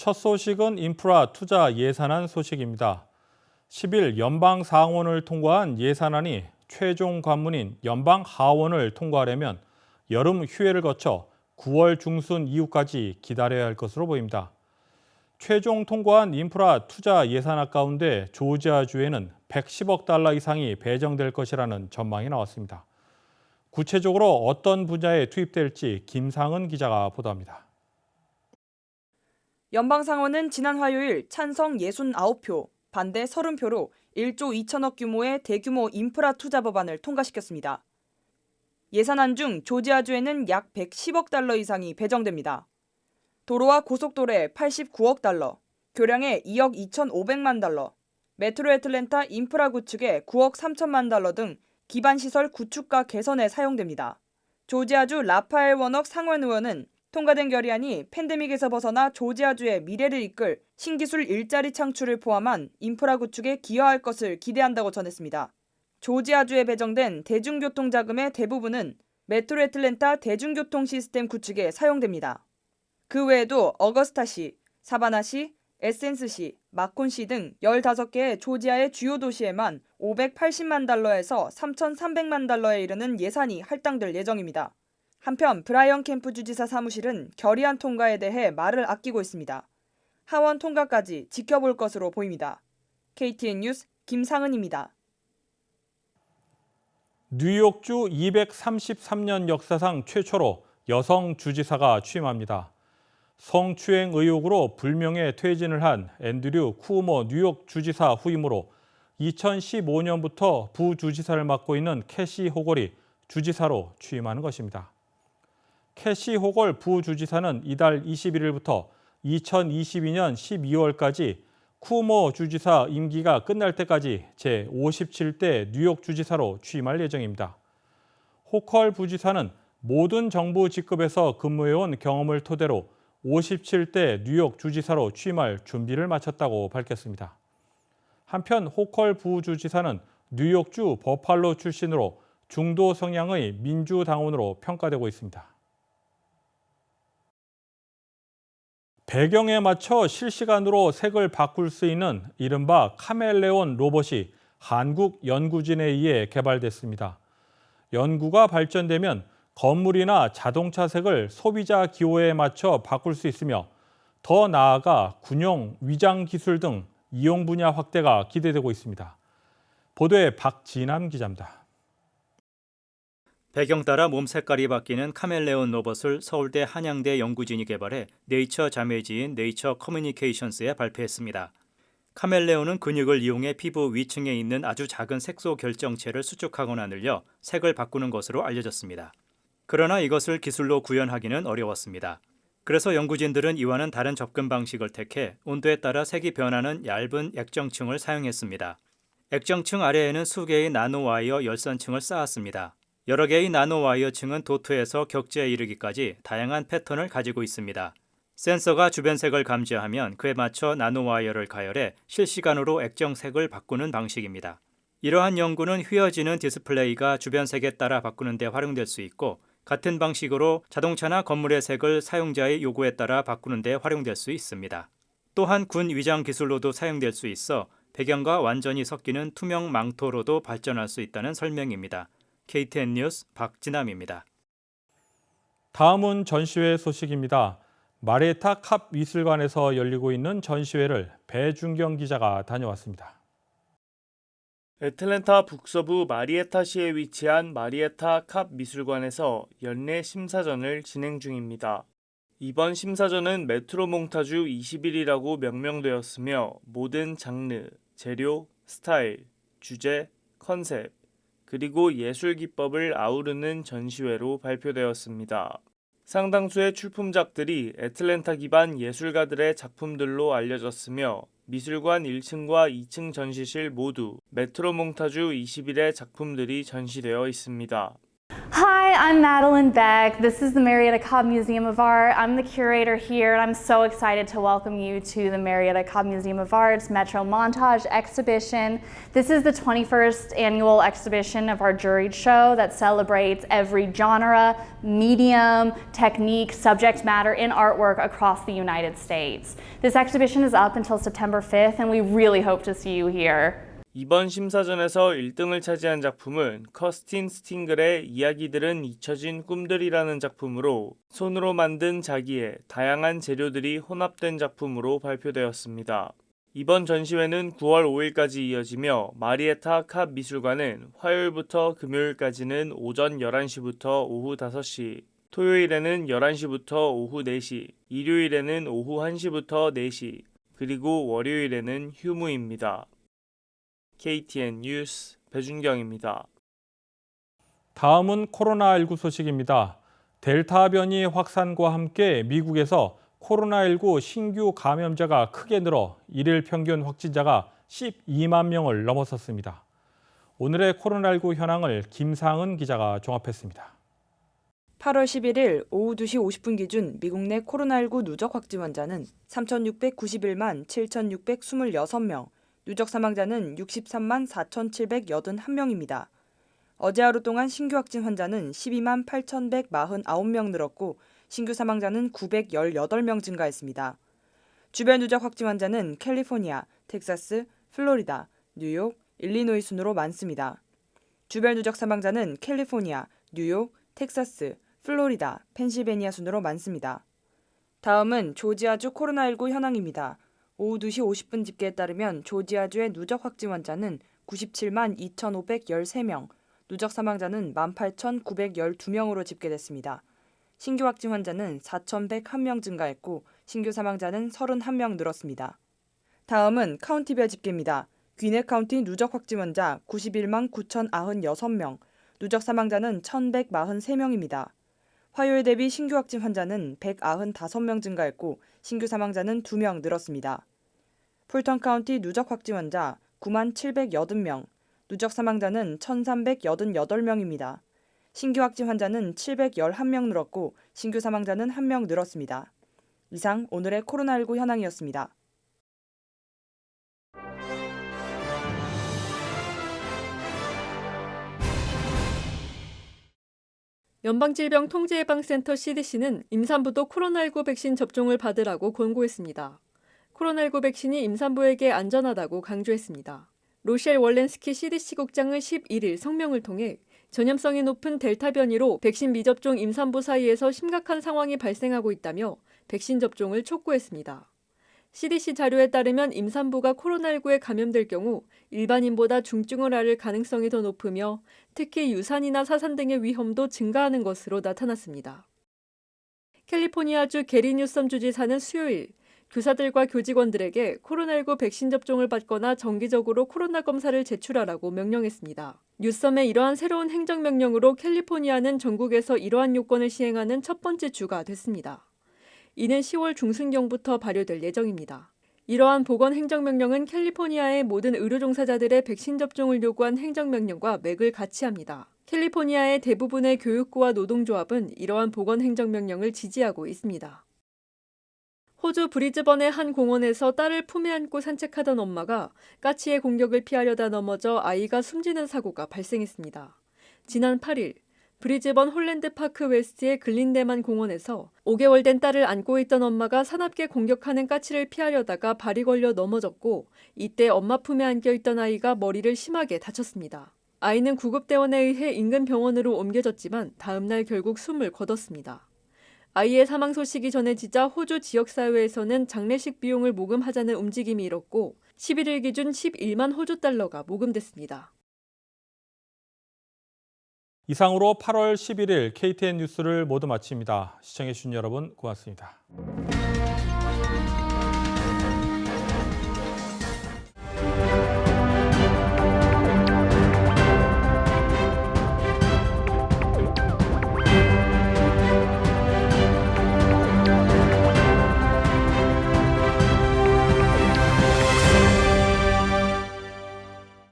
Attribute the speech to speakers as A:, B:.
A: 첫 소식은 인프라 투자 예산안 소식입니다. 10일 연방 상원을 통과한 예산안이 최종 관문인 연방 하원을 통과하려면 여름 휴회를 거쳐 9월 중순 이후까지 기다려야 할 것으로 보입니다. 최종 통과한 인프라 투자 예산안 가운데 조지아주에는 110억 달러 이상이 배정될 것이라는 전망이 나왔습니다. 구체적으로 어떤 분야에 투입될지 김상은 기자가 보도합니다.
B: 연방 상원은 지난 화요일 찬성 69표, 반대 30표로 1조 2천억 규모의 대규모 인프라 투자 법안을 통과시켰습니다. 예산안 중 조지아주에는 약 110억 달러 이상이 배정됩니다. 도로와 고속도로에 89억 달러, 교량에 2억 2,500만 달러, 메트로 애틀랜타 인프라 구축에 9억 3천만 달러 등 기반 시설 구축과 개선에 사용됩니다. 조지아주 라파엘 워넉 상원 의원은 통과된 결의안이 팬데믹에서 벗어나 조지아주의 미래를 이끌 신기술 일자리 창출을 포함한 인프라 구축에 기여할 것을 기대한다고 전했습니다. 조지아주에 배정된 대중교통 자금의 대부분은 메트로 애틀랜타 대중교통 시스템 구축에 사용됩니다. 그 외에도 어거스타시, 사바나시, 에센스시, 마콘시 등 15개의 조지아의 주요 도시에만 580만 달러에서 3,300만 달러에 이르는 예산이 할당될 예정입니다. 한편 브라이언 캠프 주지사 사무실은 결의안 통과에 대해 말을 아끼고 있습니다. 하원 통과까지 지켜볼 것으로 보입니다. KTN 뉴스 김상은입니다.
A: 뉴욕주 233년 역사상 최초로 여성 주지사가 취임합니다. 성추행 의혹으로 불명예 퇴진을 한 앤드류 쿠오모 뉴욕 주지사 후임으로 2015년부터 부주지사를 맡고 있는 캐시 호걸이 주지사로 취임하는 것입니다. 캐시 호걸 부주지사는 이달 21일부터 2022년 12월까지 쿠오모 주지사 임기가 끝날 때까지 제57대 뉴욕 주지사로 취임할 예정입니다. 호컬 부지사는 모든 정부 직급에서 근무해온 경험을 토대로 57대 뉴욕 주지사로 취임할 준비를 마쳤다고 밝혔습니다. 한편 호컬 부주지사는 뉴욕주 버팔로 출신으로 중도 성향의 민주당원으로 평가되고 있습니다. 배경에 맞춰 실시간으로 색을 바꿀 수 있는 이른바 카멜레온 로봇이 한국 연구진에 의해 개발됐습니다. 연구가 발전되면 건물이나 자동차 색을 소비자 기호에 맞춰 바꿀 수 있으며 더 나아가 군용, 위장 기술 등 이용 분야 확대가 기대되고 있습니다. 보도에 박진남 기자입니다.
C: 배경 따라 몸 색깔이 바뀌는 카멜레온 로봇을 서울대 한양대 연구진이 개발해 네이처 자매지인 네이처 커뮤니케이션스에 발표했습니다. 카멜레온은 근육을 이용해 피부 위층에 있는 아주 작은 색소 결정체를 수축하거나 늘려 색을 바꾸는 것으로 알려졌습니다. 그러나 이것을 기술로 구현하기는 어려웠습니다. 그래서 연구진들은 이와는 다른 접근 방식을 택해 온도에 따라 색이 변하는 얇은 액정층을 사용했습니다. 액정층 아래에는 수개의 나노와이어 열선층을 쌓았습니다. 여러 개의 나노 와이어층은 도트에서 격제에 이르기까지 다양한 패턴을 가지고 있습니다. 센서가 주변 색을 감지하면 그에 맞춰 나노 와이어를 가열해 실시간으로 액정색을 바꾸는 방식입니다. 이러한 연구는 휘어지는 디스플레이가 주변 색에 따라 바꾸는 데 활용될 수 있고 같은 방식으로 자동차나 건물의 색을 사용자의 요구에 따라 바꾸는 데 활용될 수 있습니다. 또한 군 위장 기술로도 사용될 수 있어 배경과 완전히 섞이는 투명 망토로도 발전할 수 있다는 설명입니다. KTN 뉴스 박진남입니다.
A: 다음은 전시회 소식입니다. 마레타 캅 미술관에서 열리고 있는 전시회를 배준경 기자가 다녀왔습니다.
D: 애틀랜타 북서부 마리에타시에 위치한 마리에타 캅 미술관에서 연례 심사전을 진행 중입니다. 이번 심사전은 메트로 몽타주 21이라고 명명되었으며 모든 장르, 재료, 스타일, 주제, 컨셉, 그리고 예술 기법을 아우르는 전시회로 발표되었습니다. 상당수의 출품작들이 애틀랜타 기반 예술가들의 작품들로 알려졌으며 미술관 1층과 2층 전시실 모두 메트로 몽타주 21의 작품들이 전시되어 있습니다.
E: Hi, I'm Madeline Beck. This is the Marietta Cobb Museum of Art. I'm the curator here, and I'm so excited to welcome you to the Marietta Cobb Museum of Art's Metro Montage exhibition. This is the 21st annual exhibition of our juried show that celebrates every genre, medium, technique, subject matter in artwork across the United States. This exhibition is up until September 5th, and we really hope to see you here.
D: 이번 심사전에서 1등을 차지한 작품은 커스틴 스팅글의 이야기들은 잊혀진 꿈들이라는 작품으로 손으로 만든 자기의 다양한 재료들이 혼합된 작품으로 발표되었습니다. 이번 전시회는 9월 5일까지 이어지며 마리에타 캅 미술관은 화요일부터 금요일까지는 오전 11시부터 오후 5시, 토요일에는 11시부터 오후 4시, 일요일에는 오후 1시부터 4시, 그리고 월요일에는 휴무입니다. KTN 뉴스 배준경입니다.
A: 다음은 코로나19 소식입니다. 델타 변이 확산과 함께 미국에서 코로나19 신규 감염자가 크게 늘어 일일 평균 확진자가 12만 명을 넘어섰습니다. 오늘의 코로나19 현황을 김상은 기자가 종합했습니다.
B: 8월 11일 오후 2시 50분 기준 미국 내 코로나19 누적 확진 환자는 3,691만 7,626명, 누적 사망자는 63만 4,781명입니다. 어제 하루 동안 신규 확진 환자는 12만 8,149명 늘었고 신규 사망자는 918명 증가했습니다. 주변 누적 확진 환자는 캘리포니아, 텍사스, 플로리다, 뉴욕, 일리노이 순으로 많습니다. 주변 누적 사망자는 캘리포니아, 뉴욕, 텍사스, 플로리다, 펜실베니아 순으로 많습니다. 다음은 조지아주 코로나19 현황입니다. 오후 2시 50분 집계에 따르면 조지아주의 누적 확진 환자는 97만 2,513명, 누적 사망자는 18,912명으로 집계됐습니다. 신규 확진 환자는 4,101명 증가했고 신규 사망자는 31명 늘었습니다. 다음은 카운티별 집계입니다. 귀네 카운티 누적 확진 환자 91만 9,096명, 누적 사망자는 1,143명입니다. 화요일 대비 신규 확진 환자는 195명 증가했고 신규 사망자는 2명 늘었습니다. 풀턴 카운티 누적 확진 환자 9만 780명, 누적 사망자는 1,388명입니다. 신규 확진 환자는 711명 늘었고 신규 사망자는 1명 늘었습니다. 이상 오늘의 코로나19 현황이었습니다.
F: 연방질병통제예방센터 CDC는 임산부도 코로나19 백신 접종을 받으라고 권고했습니다. 코로나19 백신이 임산부에게 안전하다고 강조했습니다. 로셸 월렌스키 CDC 국장은 11일 성명을 통해 전염성이 높은 델타 변이로 백신 미접종 임산부 사이에서 심각한 상황이 발생하고 있다며 백신 접종을 촉구했습니다. CDC 자료에 따르면 임산부가 코로나19에 감염될 경우 일반인보다 중증을 앓을 가능성이 더 높으며 특히 유산이나 사산 등의 위험도 증가하는 것으로 나타났습니다. 캘리포니아주 게리 뉴섬 주지사는 수요일 교사들과 교직원들에게 코로나19 백신 접종을 받거나 정기적으로 코로나 검사를 제출하라고 명령했습니다. 뉴섬의 이러한 새로운 행정명령으로 캘리포니아는 전국에서 이러한 요건을 시행하는 첫 번째 주가 됐습니다. 이는 10월 중순경부터 발효될 예정입니다. 이러한 보건 행정명령은 캘리포니아의 모든 의료 종사자들의 백신 접종을 요구한 행정명령과 맥을 같이 합니다. 캘리포니아의 대부분의 교육부와 노동조합은 이러한 보건 행정명령을 지지하고 있습니다. 호주 브리즈번의 한 공원에서 딸을 품에 안고 산책하던 엄마가 까치의 공격을 피하려다 넘어져 아이가 숨지는 사고가 발생했습니다. 지난 8일 브리즈번 홀랜드 파크 웨스트의 글린데만 공원에서 5개월 된 딸을 안고 있던 엄마가 사납게 공격하는 까치를 피하려다가 발이 걸려 넘어졌고 이때 엄마 품에 안겨 있던 아이가 머리를 심하게 다쳤습니다. 아이는 구급대원에 의해 인근 병원으로 옮겨졌지만 다음날 결국 숨을 거뒀습니다. 아이의 사망 소식이 전해지자 호주 지역사회에서는 장례식 비용을 모금하자는 움직임이 일었고 11일 기준 11만 호주 달러가 모금됐습니다.
A: 이상으로 8월 11일 KTN 뉴스를 모두 마칩니다. 시청해주신 여러분 고맙습니다.